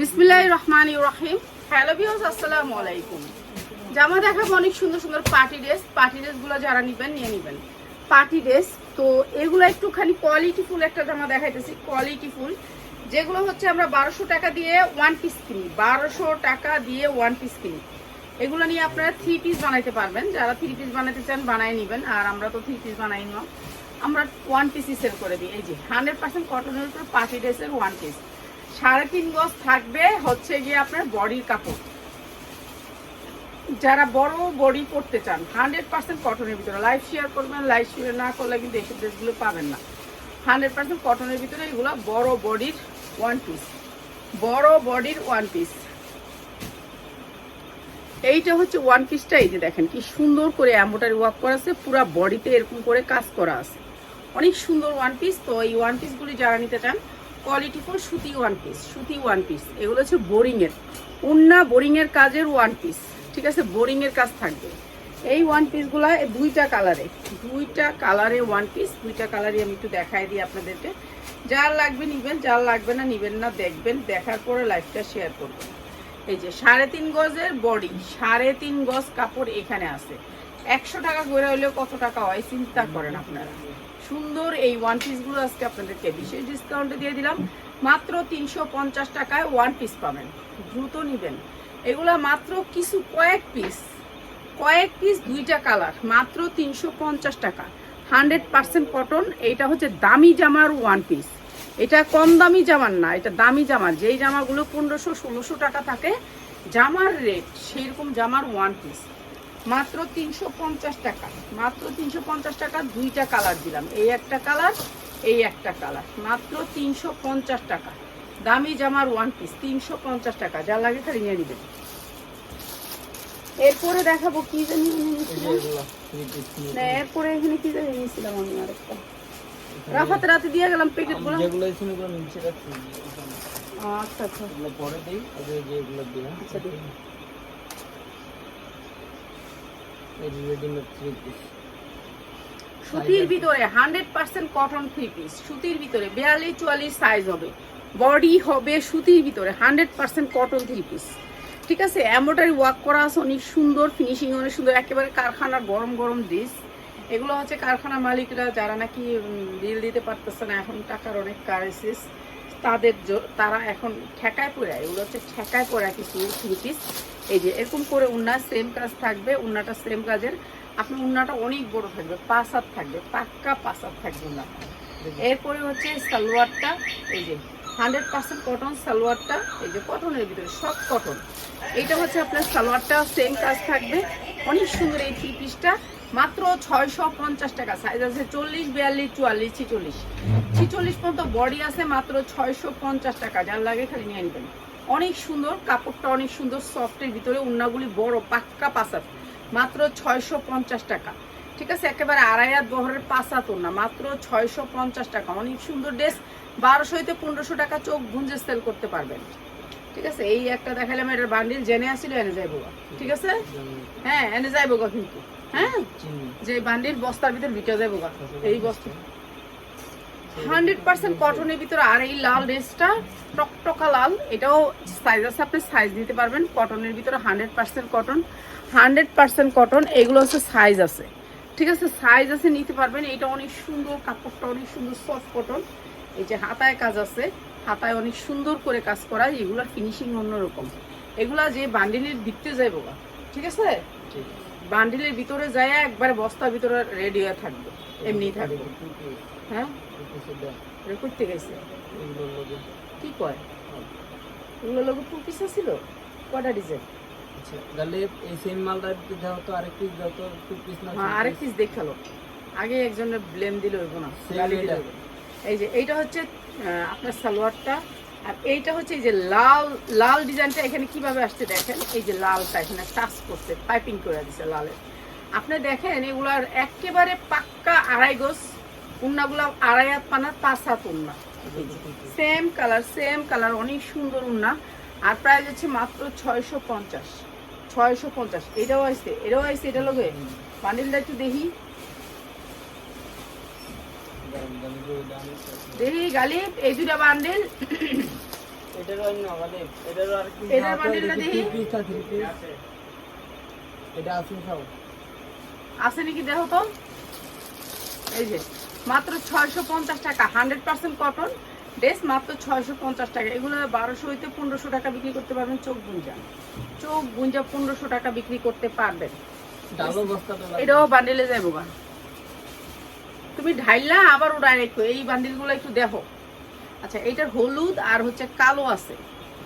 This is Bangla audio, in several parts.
বিসমিল্লাহ রহমান রহিম। হ্যালো ভিউস আসসালামু আলাইকুম। জামা দেখাবো অনেক সুন্দর সুন্দর পার্টি ড্রেস পার্টি ড্রেসগুলো যারা নিবেন, নিয়ে নিবেন। পার্টি ড্রেস তো এগুলো একটুখানি কোয়ালিটি ফুল একটা জামা দেখাইতেছি কোয়ালিটি ফুল যেগুলো হচ্ছে আমরা বারোশো টাকা দিয়ে ওয়ান পিস কিনি। বারোশো টাকা দিয়ে ওয়ান পিস কিনি। এগুলো নিয়ে আপনারা থ্রি পিস বানাইতে পারবেন। যারা থ্রি পিস বানাতে চান বানাই নেবেন। আর আমরা তো থ্রি পিস বানাই না আমরা ওয়ান পিসই সেল করে দিই। এই যে হান্ড্রেড পার্সেন্ট কটনের উপর পার্টি ড্রেসের ওয়ান পিস সাড়ে তিন গজ থাকবে হচ্ছে গিয়ে আপনার বডির কাপড়। যারা বড় বডি পড়তে চান হান্ড্রেড পার্সেন্ট কটনের ভিতরে। লাইভ শেয়ার করবেন লাইভ শেয়ার না করলে কিন্তু এইসব ড্রেসগুলো পাবেন না। হান্ড্রেড পার্সেন্ট কটনের ভিতরে এগুলো বড় বডির ওয়ান পিস বড় বডির ওয়ান পিস এইটা হচ্ছে ওয়ান পিসটা এই যে দেখেন কি সুন্দর করে অ্যাম্বোটারি ওয়ার্ক করা আছে, পুরো বডিতে এরকম করে কাজ করা আছে। অনেক সুন্দর ওয়ান পিস তো এই ওয়ান পিসগুলি যারা নিতে চান কোয়ালিটি ফুল সুতি ওয়ান পিস সুতি ওয়ান পিস এগুলো হচ্ছে বোরিংয়ের উন্না বোরিংয়ের কাজের ওয়ান পিস ঠিক আছে? বোরিংয়ের কাজ থাকবে। এই ওয়ান পিসগুলো দুইটা কালারে দুইটা কালারে ওয়ান পিস দুইটা কালারই আমি একটু দেখাই দিই আপনাদেরকে। যার লাগবে নিবেন, যার লাগবে না নিবেন না, দেখবেন, দেখার পরে লাইফটা শেয়ার করবেন। এই যে সাড়ে তিন গজের বডি সাড়ে তিন গজ কাপড় এখানে আছে। একশো টাকা করে হলেও কত টাকা হয়? চিন্তা করেন আপনারা। সুন্দর এই ওয়ান পিসগুলো আজকে আপনাদেরকে বিশেষ ডিসকাউন্টে দিয়ে দিলাম। মাত্র তিনশো পঞ্চাশ টাকায় ওয়ান পিস পাবেন। দ্রুত নিবেন। এগুলা মাত্র কিছু কয়েক পিস কয়েক পিস দুইটা কালার মাত্র তিনশো পঞ্চাশ টাকা। হান্ড্রেড পার্সেন্ট কটন এইটা হচ্ছে দামি জামার ওয়ান পিস এটা কম দামি জামার না, এটা দামি জামার। যেই জামাগুলো পনেরোশো, ষোলোশো টাকা থাকে, জামার রেট সেরকম জামার ওয়ান পিস মাত্র তিনশো পঞ্চাশ টাকা। মাত্র তিনশো পঞ্চাশ টাকা দুইটা কালার দিলাম। এই একটা কালার এই একটা কালার। মাত্র তিনশো পঞ্চাশ টাকা। দামি জামার ওয়ান পিস তিনশো পঞ্চাশ টাকা। যা লাগে খালি নিয়ে নেবেন। এরপরে দেখাবো কি জানি না এরপরে এখানে কি জানি নিয়েছিলাম আমি আরেকটা। রাফাতে রাতে দিয়ে গেলাম প্যাকেটগুলো। যেগুলো এখানে গুলো নিচে রাখছি। আচ্ছা আচ্ছা। পরে দিই যেগুলো দিই আচ্ছা, দিই। এই রেডিমেড থ্রি পিস সুতির ভিতরে hundred percent cotton three piece সুতির ভিতরে বিয়াল্লিশ চুয়াল্লিশ সাইজ হবে। বডি হবে সুতির ভিতরে hundred percent cotton three piece ঠিক আছে? এম্ব্রয়ডারি ওয়ার্ক করা আছে, অনেক সুন্দর ফিনিশিং অনেক সুন্দর, একেবারে কারখানার গরম গরম ড্রেস এগুলো হচ্ছে কারখানা মালিকরা, যারা নাকি বিল দিতে পারতেছে না, এখন টাকার অনেক কারেসিস তাদের তারা এখন ঠেকায় পড়ে এগুলো হচ্ছে ঠেকায় পরে কিছু থ্রি পিস এই যে এরকম করে উন্না সেম কাজ থাকবে উন্নাটা সেম কাজের। আপনার উন্নাটা অনেক বড় থাকবে পাঁচ হাত থাকবে পাক্কা পাঁচ হাত থাকবে উন্নাটা এরপরে হচ্ছে সালোয়ারটা এই যে হান্ড্রেড পার্সেন্ট কটন সালোয়ারটা, এই যে কটনের ভিতরে সব কটন এইটা হচ্ছে আপনার সালোয়ারটা সেম কাজ থাকবে। অনেক সুন্দর এই থ্রি পিসটা মাত্র ছয়শো পঞ্চাশ টাকা। সাইজ আছে চল্লিশ, বিয়াল্লিশ, চুয়াল্লিশ, ছিচল্লিশ। ছিচল্লিশ পর্যন্ত বডি আছে মাত্র ছয়শো পঞ্চাশ টাকা। যার লাগে খালি নিয়ে নেবেন। অনেক সুন্দর, কাপড়টা অনেক সুন্দর সফটের ভিতরে, উন্নাগুলি বড়, পাক্কা পাসাত মাত্র ছয়শো পঞ্চাশ টাকা। ঠিক আছে? একেবারে আড়াই হাত বহরের পাঁচাত না মাত্র ছয়শো পঞ্চাশ টাকা। অনেক সুন্দর ড্রেস বারোশো হইতে পনেরোশো টাকা চোখ গুঞ্জে সেল করতে পারবেন। ঠিক আছে? এই একটা দেখালাম এটার বান্ডিল জেনে আসছিল এনে যাইবো। ঠিক আছে? হ্যাঁ এনে যাইবো কিন্তু। হ্যাঁ? যে বান্ডিল বস্তার ভিতর বিকে যাইবো এই বস্তা। হান্ড্রেড পার্সেন্ট কটনের ভিতরে আর এই লাল ড্রেসটা টকটকা লাল, এটাও সাইজ আছে, আপনি সাইজ দিতে পারবেন। কটনের ভিতরে hundred percent cotton hundred percent cotton এগুলো হচ্ছে সাইজ আছে। ঠিক আছে? সাইজ আছে, নিতে পারবেন। এটা অনেক সুন্দর, কাপড়টা অনেক সুন্দর সফট কটন এই যে হাতায় কাজ আছে হাতায় অনেক সুন্দর করে কাজ করা এগুলোর ফিনিশিং অন্যরকম। এগুলা যে বান্ডিলের যাইবো গা ঠিক আছে? ঠিক বান্ডিলের ভিতরে যায় একবার বস্তার ভিতরে রেডি হয়ে থাকবে এমনি থাকবে। হ্যাঁ? করতে গেছে। কি কয়? এগুলো লোক টু পিস ছিল কটা ডিজাইন আচ্ছা আরেক পিস হ্যাঁ দেখাল। আগে একজনের ব্লেম দিল না এই যে এইটা হচ্ছে আপনার সালোয়ারটা। আর এইটা হচ্ছে এই যে লাল লাল ডিজাইনটা এখানে কীভাবে আসছে দেখেন? এই যে লালটা এখানে টাচ করছে, পাইপিং করে দিচ্ছে লালের আপনি দেখেন, এগুলার একেবারে পাক্কা আড়াই গোস উন্নাগুলা আড়াই হাত পানা, পাঁচ হাত উন্না। সেম কালার সেম কালার অনেক সুন্দর উন্না। আর প্রাইস হচ্ছে মাত্র ছয়শো পঞ্চাশ ছয়শো পঞ্চাশ। এটাও আসছে এটাও আসছে, এটা লোকে বান্ডিলটা একটু দেখি। দেখি গালি এই দুটা বান্ডিল। আছে? নাকি দেখো তো? এই যে মাত্র ছয়শো পঞ্চাশ টাকা হান্ড্রেড পার্সেন্ট কটন। ড্রেস মাত্র ছয়শো পঞ্চাশ টাকা। এগুলো বারোশো হইতে পনেরোশো টাকা বিক্রি করতে পারবেন চোখ গুঞ্জা। চোখ গুঞ্জা পনেরোশো টাকা বিক্রি করতে পারবেন। এটাও বান্ডিলে যাব গা। তুমি ঢাইলা আবার ওটাই রেখো এই বান্ডিলগুলো একটু দেখো। আচ্ছা এইটার হলুদ আর হচ্ছে কালো আছে।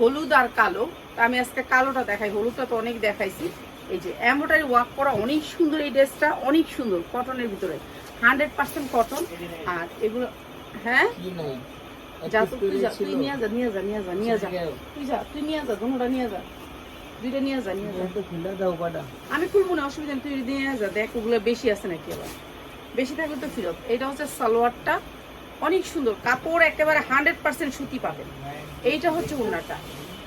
হলুদ আর কালো। আমি আজকে কালোটা দেখাই হলুদটা তো অনেক দেখাইছি। এই যে এমব্রয়ডারি ওয়ার্ক করা অনেক সুন্দর এই ড্রেসটা অনেক সুন্দর কটনের ভিতরে। Hundred percent cotton. আর এগুলো হ্যাঁ? যা তুই যা তুই নিয়ে যা নিয়ে যা নিয়ে যা নিয়ে যা। তুই যা তুই নিয়ে যা দুটা নিয়ে যা। দুইটা নিয়ে যা নিয়ে যা। আমি খুলবো না অসুবিধা নেই তুই দিয়ে যা দেখ ওগুলো বেশি আছে নাকি আবার। বেশি থাকলে তো ফিরত। এটা হচ্ছে সালোয়ারটা। অনেক সুন্দর। কাপড় একেবারে হান্ড্রেড পার্সেন্ট সুতি পাবেন। এইটা হচ্ছে উন্নাটা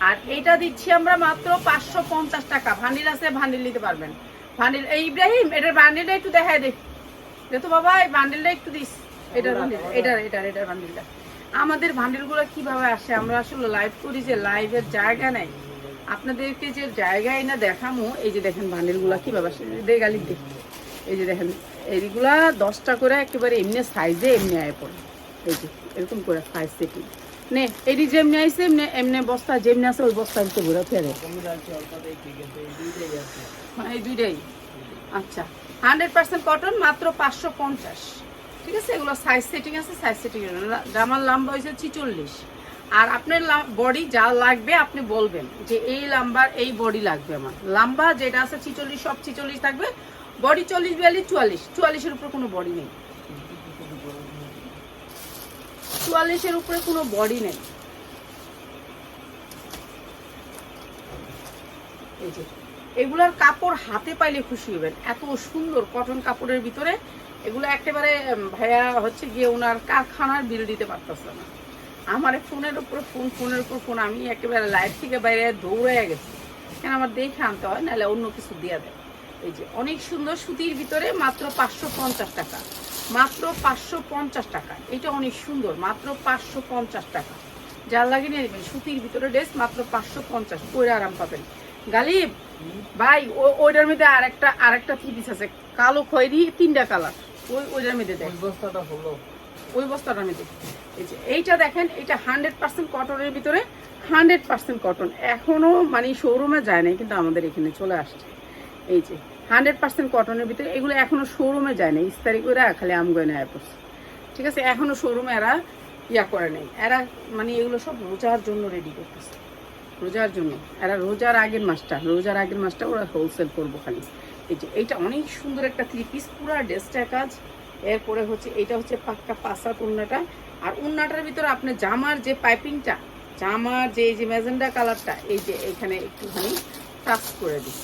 আর এইটা দিচ্ছি আমরা মাত্র পাঁচশো পঞ্চাশ টাকা। ভান্ডিল আছে ভান্ডিল নিতে পারবেন। ভান্ডিল এই ইব্রাহিম এটার ভান্ডিলটা একটু দেখায় দে। দে তো বাবা এই বান্ডিলটা একটু দিস। এটার বান্ডিল এটার এটার এটার বান্ডিলটা আমাদের ভান্ডিলগুলো কীভাবে আসে? আমরা আসলে লাইভ করি যে লাইভের জায়গা নাই। আপনাদেরকে যে জায়গায় না দেখামো এই যে দেখেন বান্ডিলগুলো কীভাবে আসে? দে গালি দে। এই যে দেখেন। এইগুলা দশটা করে একেবারে এমনি সাইজে এমনি আয় পড়ে। এই যে, এরকম করে সাইজ সেটিং নে এটি যেমনি আইসে এমনি এমনি বস্তা যেমনি আছে, ওই বস্তা একটু ঘুরে ফেরে এই দুইটাই? আচ্ছা। হান্ড্রেড পার্সেন্ট কটন মাত্র পাঁচশো পঞ্চাশ। ঠিক আছে? এগুলো সাইজ সেটিং আছে সাইজ সেটিং জামার লম্বা হয়েছে ছিচল্লিশ। আর আপনার বডি যা লাগবে, আপনি বলবেন যে এই লাম্বার এই বডি লাগবে আমার। লাম্বা যেটা আছে ছিচল্লিশ, সব ছিচল্লিশ থাকবে। বডি চল্লিশ, বিয়াল্লিশ, চুয়াল্লিশ। চুয়াল্লিশের উপর কোনো বডি নেই। চুয়াল্লিশের উপরে কোনো বডি নেই। এগুলার কাপড় হাতে পাইলে খুশি হবেন। এত সুন্দর কটন কাপড়ের ভিতরে এগুলো একেবারে ভাইয়া হচ্ছে গিয়ে ওনার কারখানার বিল দিতে পারতেছে না। আমার ফোনের উপর, ফোন, ফোনের উপর, ফোন আমি একেবারে লাইট থেকে বাইরে দৌড়ে গেছি। কেন আমার দেখে আনতে হয়, নাহলে অন্য কিছু দিয়ে দেয়। এই যে অনেক সুন্দর সুতির ভিতরে মাত্র পাঁচশো পঞ্চাশ টাকা। মাত্র পাঁচশো পঞ্চাশ টাকা। এটা অনেক সুন্দর মাত্র পাঁচশো পঞ্চাশ টাকা। যার লাগে নিয়ে নেবেন সুতির ভিতরে ড্রেস মাত্র পাঁচশো পঞ্চাশ পরে আরাম পাবেন। গালিব ভাই ও- ওইটার মধ্যে আরেকটা আরেকটা থ্রি পিস আছে কালো খয়েরি তিনটা কালার। ওই ওইটার মধ্যে দেখ। বস্তাটা হলো। ওই বস্তাটার মধ্যে। এই যে এইটা দেখেন এটা হান্ড্রেড পার্সেন্ট কটনের ভিতরে হান্ড্রেড পার্সেন্ট কটন। এখনও মানে শোরুমে যায় নাই কিন্তু আমাদের এখানে চলে আসছে। এই যে হান্ড্রেড পার্সেন্ট কটনের ভিতরে, এগুলো এখনও শোরুমে যায় না ইস্তারি করে খালি আম গয়না আয় পড়ছে ঠিক আছে, এখনও শোরুমে এরা ইয়া করে নেই। এরা মানে এগুলো সব রোজার জন্য রেডি করতেছে। রোজার জন্য। এরা রোজার আগের মাসটা, রোজার আগের মাসটা ওরা হোলসেল করব খালি। এই যে, এইটা অনেক সুন্দর একটা থ্রি পিস পুরা ড্রেসটা কাজ। এরপরে হচ্ছে এটা হচ্ছে পাক্কা পাসাত উন্নাটা। আর উন্নাটার ভিতরে আপনার জামার যে পাইপিংটা জামার যে, এই যে ম্যাজেন্ডা কালারটা এই যে এখানে একটুখানি টাচ করে দিই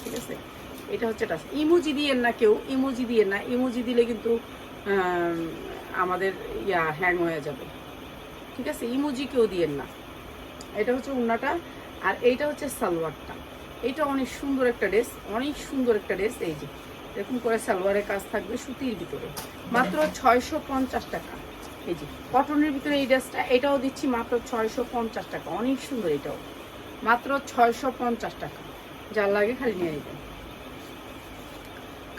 ঠিক আছে? এটা হচ্ছে টাচ ইমোজি দিয়ে না কেউ, ইমোজি দিয়ে না। ইমোজি দিলে কিন্তু আমাদের ইয়া হ্যাং হয়ে যাবে। ঠিক আছে? ইমোজি কেউ দিয়ে না। এটা হচ্ছে উন্নাটা, আর এইটা হচ্ছে সালোয়ারটা। এটা অনেক সুন্দর একটা ড্রেস, অনেক সুন্দর একটা ড্রেস। এই যে, এরকম করে সালোয়ারের কাজ থাকবে সুতির ভিতরে। মাত্র ছয়শো পঞ্চাশ টাকা। এই যে, কটনের ভিতরে এই ড্রেসটা, এটাও দিচ্ছি মাত্র ছয়শো পঞ্চাশ টাকা। অনেক সুন্দর এটাও। মাত্র ছয়শো পঞ্চাশ টাকা। যার লাগে খালি নিয়ে নেবেন।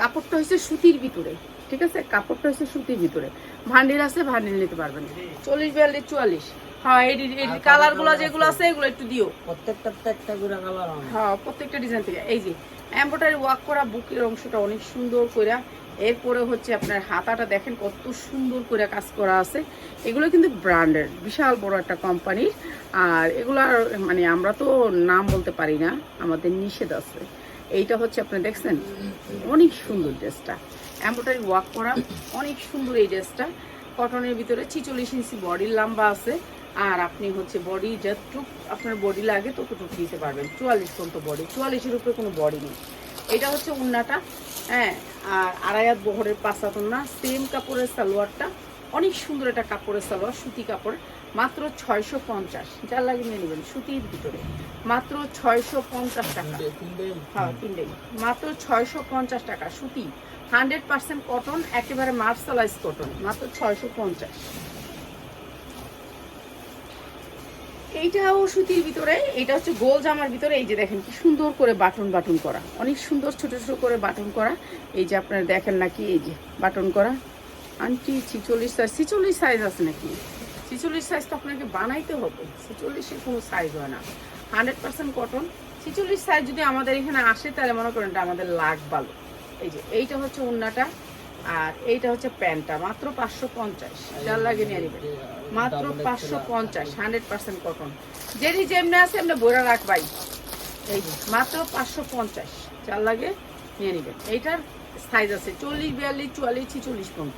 কাপড়টা হচ্ছে সুতির ভিতরে ঠিক আছে? কাপড়টা হচ্ছে সুতির ভিতরে। ভান্ডিল আছে ভান্ডিল নিতে পারবেন। চল্লিশ বিয়াল্লিশ চুয়াল্লিশ। হ্যাঁ এই কালারগুলো যেগুলো আছে। এগুলো একটু দিও। প্রত্যেকটা একটা করে কালার হ্যাঁ। প্রত্যেকটা ডিজাইন থেকে। এই যে এম্ব্রয়ডারি ওয়ার্ক করা বুকের অংশটা অনেক সুন্দর করে এরপরে হচ্ছে আপনার হাতাটা দেখেন কত সুন্দর করে কাজ করা আছে। এগুলো কিন্তু ব্র্যান্ডের বিশাল বড় একটা কোম্পানির আর এগুলার মানে আমরা তো নাম বলতে পারি না আমাদের নিষেধ আছে। এইটা হচ্ছে আপনি দেখছেন? অনেক সুন্দর ড্রেসটা। এম্ব্রয়ডারি ওয়ার্ক করা, অনেক সুন্দর এই ড্রেসটা। কটনের ভিতরে ছিচল্লিশ ইঞ্চি বডির লম্বা আছে। আর আপনি হচ্ছে বডি যতটুক আপনার বডি লাগে, ততটুকু দিতে পারবেন। চুয়াল্লিশ পর্যন্ত বডি চুয়াল্লিশের উপরে কোনো বডি নেই। এটা হচ্ছে উন্নাটা। হ্যাঁ আর আড়াইয়াত বহরের পাঁচাত সেম কাপড়ের সালোয়ারটা। অনেক সুন্দর একটা কাপড়ের সালোয়ার, সুতি কাপড়। মাত্র ছয়শো পঞ্চাশ। যার লাগে নিয়ে নেবেন সুতির ভিতরে। মাত্র ছয়শো পঞ্চাশ টাকা। হ্যাঁ তিনটেই মাত্র ছয়শো পঞ্চাশ টাকা সুতি। হান্ড্রেড পার্সেন্ট কটন একেবারে মার্শালাইজ কটন। মাত্র ছয়শো পঞ্চাশ। এইটাও সুতির ভিতরে এটা হচ্ছে গোল জামার ভিতরে। এই যে দেখেন কি সুন্দর করে বাটন বাটন করা। অনেক সুন্দর ছোট ছোট করে বাটন করা। এই যে আপনারা দেখেন নাকি এই যে বাটন করা। আন্টি ছিচল্লিশ সাইজ ছিচল্লিশ সাইজ আছে নাকি? ছিচল্লিশ সাইজ তো আপনাকে বানাইতে হবে। ছিচল্লিশের কোনো সাইজ হয় না। হান্ড্রেড পার্সেন্ট কটন ছিচল্লিশ সাইজ যদি আমাদের এখানে আসে, তাহলে মনে করেন আমাদের লাখ ভালো। এই যে, এইটা হচ্ছে উন্নাটা, আর এইটা হচ্ছে প্যান্টটা। মাত্র পাঁচশো পঞ্চাশ। যার লাগে নিয়ে নেবেন। মাত্র পাঁচশো পঞ্চাশ হান্ড্রেড পার্সেন্ট কটন যেটি যেমনি আছে এমনি বইরা রাখবাই। এই যে, মাত্র পাঁচশো পঞ্চাশ। যার লাগে নিয়ে নেবেন। এইটার সাইজ আছে চল্লিশ, বিয়াল্লিশ, চুয়াল্লিশ, ছিচল্লিশ পর্যন্ত।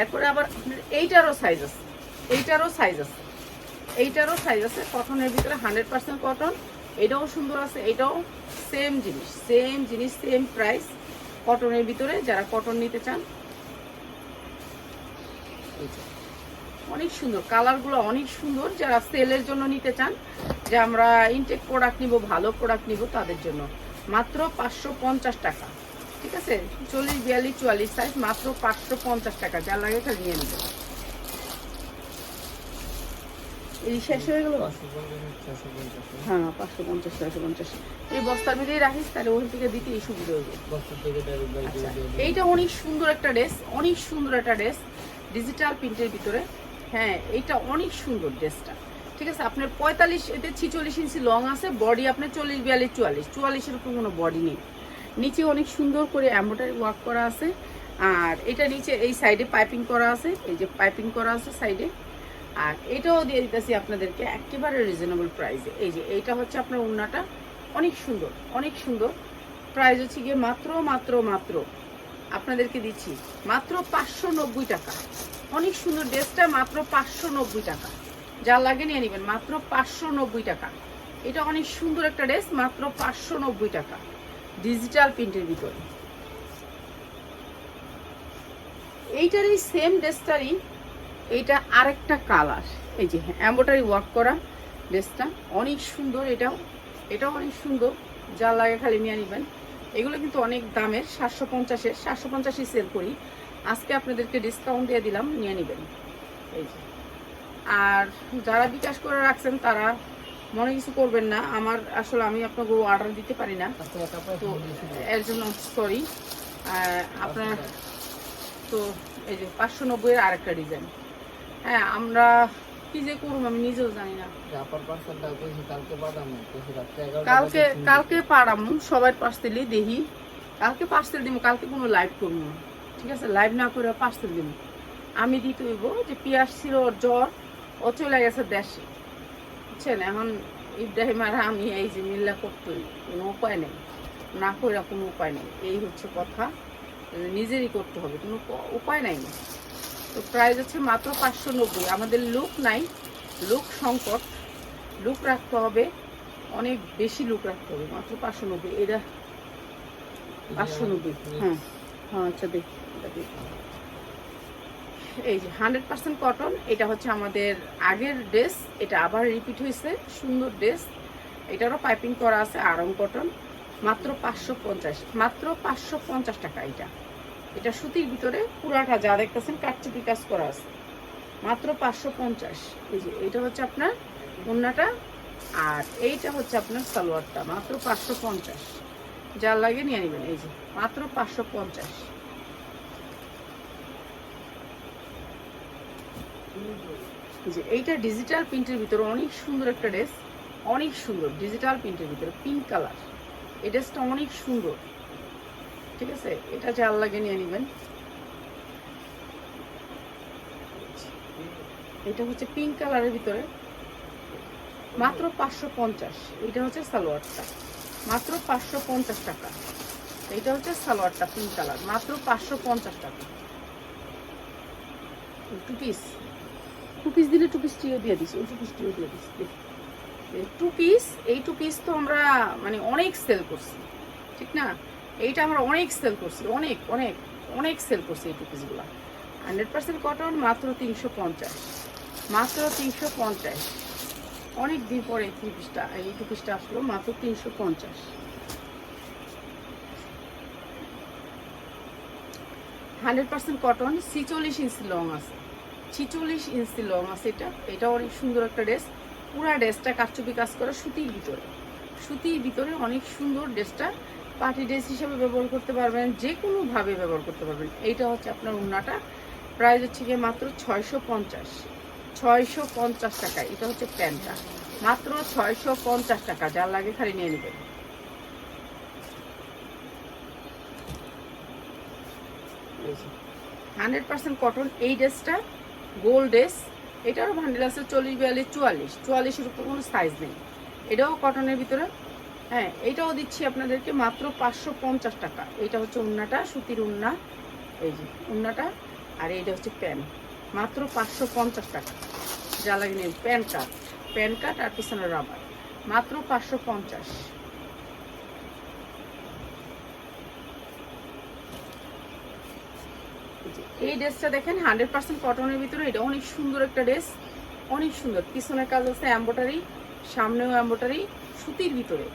এরপরে আবার এইটারও সাইজ আছে। এইটারও সাইজ আছে। এইটারও সাইজ আছে। কটনের ভিতরে হান্ড্রেড পার্সেন্ট কটন এটাও সুন্দর আছে। এটাও সেম জিনিস। সেম জিনিস সেম প্রাইস কটনের ভিতরে। যারা কটন নিতে চান অনেক সুন্দর। কালারগুলো অনেক সুন্দর। যারা সেলের জন্য নিতে চান, যে আমরা ইনটেক প্রোডাক্ট নিব, ভালো প্রোডাক্ট নিব, তাদের জন্য। মাত্র পাঁচশো পঞ্চাশ টাকা। ঠিক আছে? চল্লিশ, বিয়াল্লিশ, চুয়াল্লিশ সাইজ মাত্র পাঁচশো পঞ্চাশ টাকা। যার লাগে খালি নিয়ে নেবেন এই শেষ হয়ে গেল? হ্যাঁ পাঁচশো পঞ্চাশ ছয়শো পঞ্চাশ। এই বস্তার ভিতরেই রাখিস তাহলে ওখান থেকে দিতে এই সুবিধা বাড়ি আচ্ছা, এইটা অনেক সুন্দর একটা ড্রেস অনেক সুন্দর একটা ড্রেস ডিজিটাল প্রিন্টের ভিতরে। হ্যাঁ এইটা অনেক সুন্দর ড্রেসটা। ঠিক আছে আপনার পঁয়তাল্লিশ এতে ছিচল্লিশ ইঞ্চি লং আছে বডি আপনার চল্লিশ বিয়াল্লিশ চুয়াল্লিশ। চুয়াল্লিশের উপর কোনো বডি নেই। নিচে অনেক সুন্দর করে এম্ব্রয়ডারি ওয়ার্ক করা আছে। আর এটা নিচে এই সাইডে পাইপিং করা আছে এই যে পাইপিং করা আছে সাইডে আর এটাও দিয়ে দিতেছি আপনাদেরকে একেবারে রিজনেবল প্রাইসে এই যে, এইটা হচ্ছে আপনার উন্নাটা। অনেক সুন্দর অনেক সুন্দর। প্রাইস হচ্ছে গিয়ে মাত্র মাত্র মাত্র আপনাদেরকে দিচ্ছি, মাত্র পাঁচশো নব্বই টাকা। অনেক সুন্দর ড্রেসটা, মাত্র পাঁচশো নব্বই টাকা। যা লাগে নিয়ে নেবেন, মাত্র পাঁচশো নব্বই টাকা। এটা অনেক সুন্দর একটা ড্রেস, মাত্র পাঁচশো নব্বই টাকা। ডিজিটাল প্রিন্টের ভিতরে। এইটারই সেম ড্রেসটারই এইটা আরেকটা কালার। এই যে এম্বোটারি ওয়ার্ক করা ড্রেসটা, অনেক সুন্দর এটাও এটাও অনেক সুন্দর, যা লাগে খালি নিয়ে নেবেন। এগুলো কিন্তু অনেক দামের, সাতশো পঞ্চাশের, সাতশো পঞ্চাশই সেল করি। আজকে আপনাদেরকে ডিসকাউন্ট দিয়ে দিলাম, নিয়ে নেবেন। এই যে। আর যারা বিকাশ করে রাখছেন, তারা মনে কিছু করবেন না। আমার, আসলে আমি আপনাকে অর্ডার দিতে পারি না। তো এর জন্য সরি আপনার, তো এই যে, পাঁচশো নব্বইয়ের আরেকটা ডিজাইন হ্যাঁ আমরা কি যে করব আমি নিজেও জানি না। কালকে কালকে পাড়ামু সবার পার্সেলই দেখি। কালকে পার্সেল দিব কালকে কোনো লাইভ করব ঠিক আছে? লাইভ না করে পার্সেল দিব আমি দিতে হইব যে পিয়াস ছিল ওর জ্বর ও চলে গেছে দেশে। বুঝছেন? এখন ইব্রাহিম আর আমি এই যে মিল্লা করতেই কোনো উপায় নেই। না করে কোনো উপায় নেই। এই হচ্ছে কথা। নিজেরই করতে হবে। কোনো উপায় নাই। তো প্রাইস হচ্ছে মাত্র পাঁচশো নব্বই। আমাদের লুক নাই, লুক সংকট, লুক রাখতে হবে, অনেক বেশি লুক রাখতে হবে, মাত্র পাঁচশো নব্বই। এটা পাঁচশো নব্বই। হ্যাঁ হ্যাঁ আচ্ছা দেখ। এই যে হান্ড্রেড পার্সেন্ট কটন, এটা হচ্ছে আমাদের আগের ড্রেস, এটা আবার রিপিট হয়েছে, সুন্দর ড্রেস। এটারও পাইপিং করা আছে আরং কটন, মাত্র পাঁচশো পঞ্চাশ, মাত্র পাঁচশো পঞ্চাশ টাকা এটা। এটা সুতির ভিতরে পুরাটা যা দেখতেছেন কাটচুপি কাজ করা আছে। মাত্র পাঁচশো পঞ্চাশ। এই যে হচ্ছে আপনার অন্যটা আর এইটা হচ্ছে আপনার সালোয়ারটা। মাত্র পাঁচশো পঞ্চাশ। যার লাগে নিয়ে নেবেন, এই যে, মাত্র পাঁচশো পঞ্চাশ। যে এইটা ডিজিটাল প্রিন্টের ভিতরে অনেক সুন্দর একটা ড্রেস, অনেক সুন্দর, ডিজিটাল প্রিন্টের ভিতরে, পিঙ্ক কালার। এই ড্রেসটা অনেক সুন্দর। ঠিক আছে? এটা যার লাগে নিয়ে নেবেন। এটা হচ্ছে পিঙ্ক কালারের ভিতরে। মাত্র পাঁচশো পঞ্চাশ। এটা হচ্ছে সালোয়ারটা। মাত্র পাঁচশো পঞ্চাশ টাকা। এটা হচ্ছে সালোয়ারটা পিঙ্ক কালার মাত্র পাঁচশো পঞ্চাশ টাকা। টু পিস টু পিস দিলে টু পিস টিও দিয়ে দিস ওই টু পিস টিও দিয়ে দিস টু পিস এই টু পিস তো আমরা মানে অনেক সেল করছি। ঠিক না? এইটা আমরা অনেক সেল করছি, অনেক অনেক অনেক সেল করছি এই টু পিসগুলো হান্ড্রেড পার্সেন্ট কটন মাত্র তিনশো পঞ্চাশ, মাত্র তিনশো পঞ্চাশ। অনেক দিন পরে এই থ্রি পিসটা এই টু পিসটা আসলো, মাত্র তিনশো পঞ্চাশ। হান্ড্রেড পার্সেন্ট কটন ছিচল্লিশ ইঞ্চি লং আছে। ছিচল্লিশ ইঞ্চি লং আছে এটা এটা অনেক সুন্দর একটা ড্রেস পুরা ড্রেসটা কারচুপি কাজ করা সুতির ভিতরে। সুতির ভিতরে অনেক সুন্দর ড্রেসটা পার্টি ড্রেস হিসেবে ব্যবহার করতে পারবেন যে কোনোভাবে ব্যবহার করতে পারবেন। এইটা হচ্ছে আপনার উন্নাটা প্রাইস হচ্ছে গিয়ে মাত্র ছয়শো পঞ্চাশ। ছয়শো পঞ্চাশ টাকা, এটা হচ্ছে প্যান্টটা। মাত্র ছয়শো পঞ্চাশ টাকা, যার লাগে খালি নিয়ে নেবেন। হান্ড্রেড পার্সেন্ট কটন এই ড্রেসটা, গোল্ড ড্রেস। এটারও ভান্ডেল আছে চল্লিশ বিয়াল্লিশ, চুয়াল্লিশ। চুয়াল্লিশের উপর কোনো সাইজ নেই। এটাও কটনের ভিতরে। হ্যাঁ এটাও দিচ্ছি আপনাদেরকে মাত্র পাঁচশো পঞ্চাশ টাকা। এটা হচ্ছে উন্নাটা, সুতির উন্না। এই যে, উন্নাটা, আর এইটা হচ্ছে প্যান্ট মাত্র পাঁচশো পঞ্চাশ টাকা। লাগে নেই প্যান কার্ড প্যান কার্ড আর পিছনে রাবার। মাত্র পাঁচশো পঞ্চাশ। এই ড্রেসটা দেখেন, হান্ড্রেড পার্সেন্ট কটনের ভিতরে। এটা অনেক সুন্দর একটা ড্রেস। অনেক সুন্দর। পিছনের কাজ আছে এম্বোটারি সামনেও এম্বোটারি সুতির ভিতরে।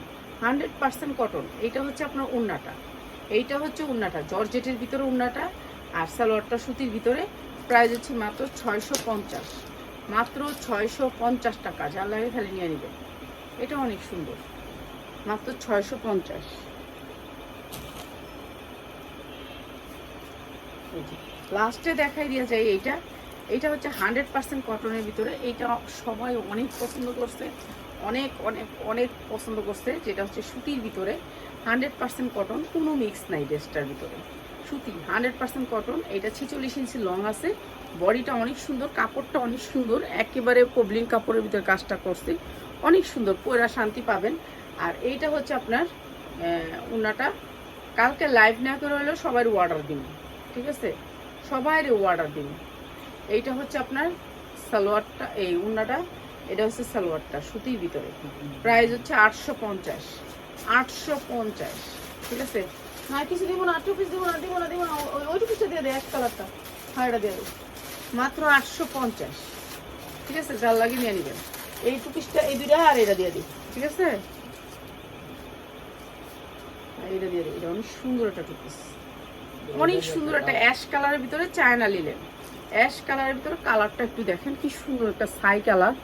Hundred percent cotton. এইটা হচ্ছে আপনার উন্নাটা। এইটা হচ্ছে উন্নাটা, জর্জেটের ভিতরে উন্নাটা আর সালোয়ারটা সুতির ভিতরে। প্রাইস হচ্ছে মাত্র ছয়শো পঞ্চাশ। মাত্র ছয়শো পঞ্চাশ টাকা। যা লাগে খালি নিয়ে নেবেন। এটা অনেক সুন্দর। মাত্র ছয়শো পঞ্চাশ। লাস্টে দেখাই দিয়ে যায় এইটা। এইটা হচ্ছে হান্ড্রেড পার্সেন্ট কটনের ভিতরে। এইটা সবাই অনেক পছন্দ করছে। অনেক অনেক অনেক পছন্দ করছে যেটা হচ্ছে সুতির ভিতরে হান্ড্রেড পার্সেন্ট কটন কোনো মিক্স নাই ড্রেসটার ভিতরে। সুতি হান্ড্রেড পার্সেন্ট কটন এটা ছেচল্লিশ ইঞ্চি লং আছে বডিটা অনেক সুন্দর কাপড়টা অনেক সুন্দর একেবারে কবলিং কাপড়ের ভিতরে কাজটা করছে অনেক সুন্দর পয়রা শান্তি পাবেন। আর এইটা হচ্ছে আপনার আহ, উন্নাটা। কালকে লাইভ না করে হলেও সবাই অর্ডার দিন ঠিক আছে? সবাই অর্ডার দিন। এইটা হচ্ছে আপনার সালোয়ারটা এই উন্নাটা। এটা হচ্ছে সালোয়ারটা সুতির ভিতরে। প্রাইস হচ্ছে আটশো পঞ্চাশ। আটশো পঞ্চাশ ঠিক আছে? না কিছু দিব না টু পিস দিব না দিব না দিব না ওই- ওই টু পিসটা দিয়ে দে এক কালারটা এটা দিয়ে মাত্র আটশো পঞ্চাশ ঠিক আছে? যার লাগে নিয়ে নেবেন। এই টু পিসটা এই দুইটা আর এটা দিয়ে দিই ঠিক আছে? এটা দিয়ে দিই এটা অনেক সুন্দর একটা টু পিস অনেক সুন্দর একটা অ্যাশ কালারের ভিতরে চায়না লিলেন অ্যাশ কালারের ভিতরে কালারটা একটু দেখেন কি সুন্দর একটা সাই কালার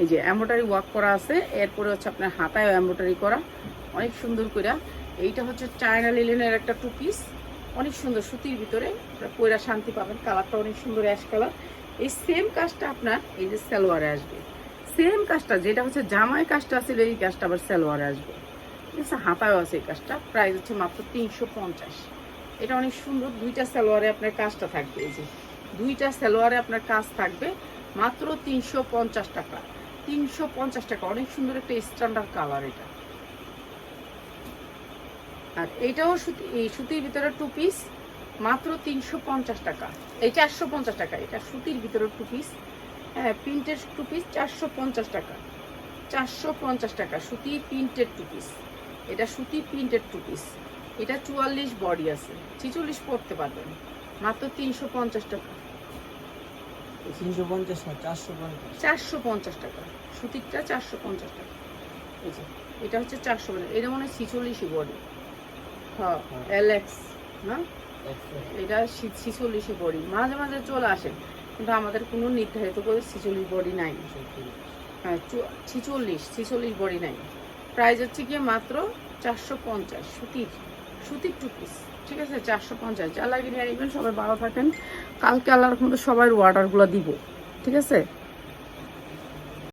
এই যে এম্ব্রয়ডারি ওয়ার্ক করা আছে, এরপরে হচ্ছে আপনার হাতায় এম্ব্রয়ডারি করা। অনেক সুন্দর করে এইটা হচ্ছে চায়না লিলেনের একটা টু পিস অনেক সুন্দর সুতির ভিতরে। পয়রা শান্তি পাবেন। কালারটা অনেক সুন্দর অ্যাশ কালার এই সেম কাজটা আপনার এই যে সালোয়ারে আসবে। সেম কাজটা, যেটা হচ্ছে জামাই কাজটা আছে, এই কাজটা আবার সালোয়ারে আসবে। ঠিক আছে, হাতায়ও আছে এই কাজটা। প্রাইস হচ্ছে মাত্র তিনশো পঞ্চাশ। এটা অনেক সুন্দর। দুইটা সালোয়ারে আপনার কাজটা থাকবে। এই যে দুইটা সালোয়ারে আপনার কাজ থাকবে মাত্র তিনশো পঞ্চাশ টাকা। তিনশো পঞ্চাশ টাকা। অনেক সুন্দর একটা স্ট্যান্ডার্ড কালার এটা। আর এইটাও সুতি, এই সুতির ভিতরে টু পিস মাত্র তিনশো পঞ্চাশ টাকা। এই চারশো পঞ্চাশ টাকা, এটা সুতির ভিতরে টু পিস হ্যাঁ প্রিন্টের টু পিস চারশো পঞ্চাশ টাকা। চারশো পঞ্চাশ টাকা, সুতি প্রিন্টেড টু পিস এটা সুতি প্রিন্টেড টু পিস এটা চুয়াল্লিশ বডি আছে, ছিচল্লিশ পড়তে পারবেন। মাত্র তিনশো পঞ্চাশ টাকা। তিনশো পঞ্চাশ না চারশো পঞ্চাশ? চারশো পঞ্চাশ টাকা। সুতিরটা চারশো পঞ্চাশ টাকা। এটা হচ্ছে চারশো এটা মনে হয় ছিচল্লিশই বডি। হ্যাঁ এলেক্স না? এটা ছিচল্লিশই বডি। মাঝে মাঝে চলে আসে কিন্তু আমাদের কোনো নির্ধারিত করে ছিচল্লিশ বডি নাই। হ্যাঁ ছিচল্লিশ ছিচল্লিশ বডি নাই। প্রাইস হচ্ছে গিয়ে মাত্র চারশো পঞ্চাশ। সুতির সুতির টু পিস ঠিক আছে? চারশো পঞ্চাশ। যা লাগে নিয়ে সবাই ভালো থাকেন। কালকে আল্লাহর মধ্যে সবাই অর্ডারগুলো দিব। ঠিক আছে?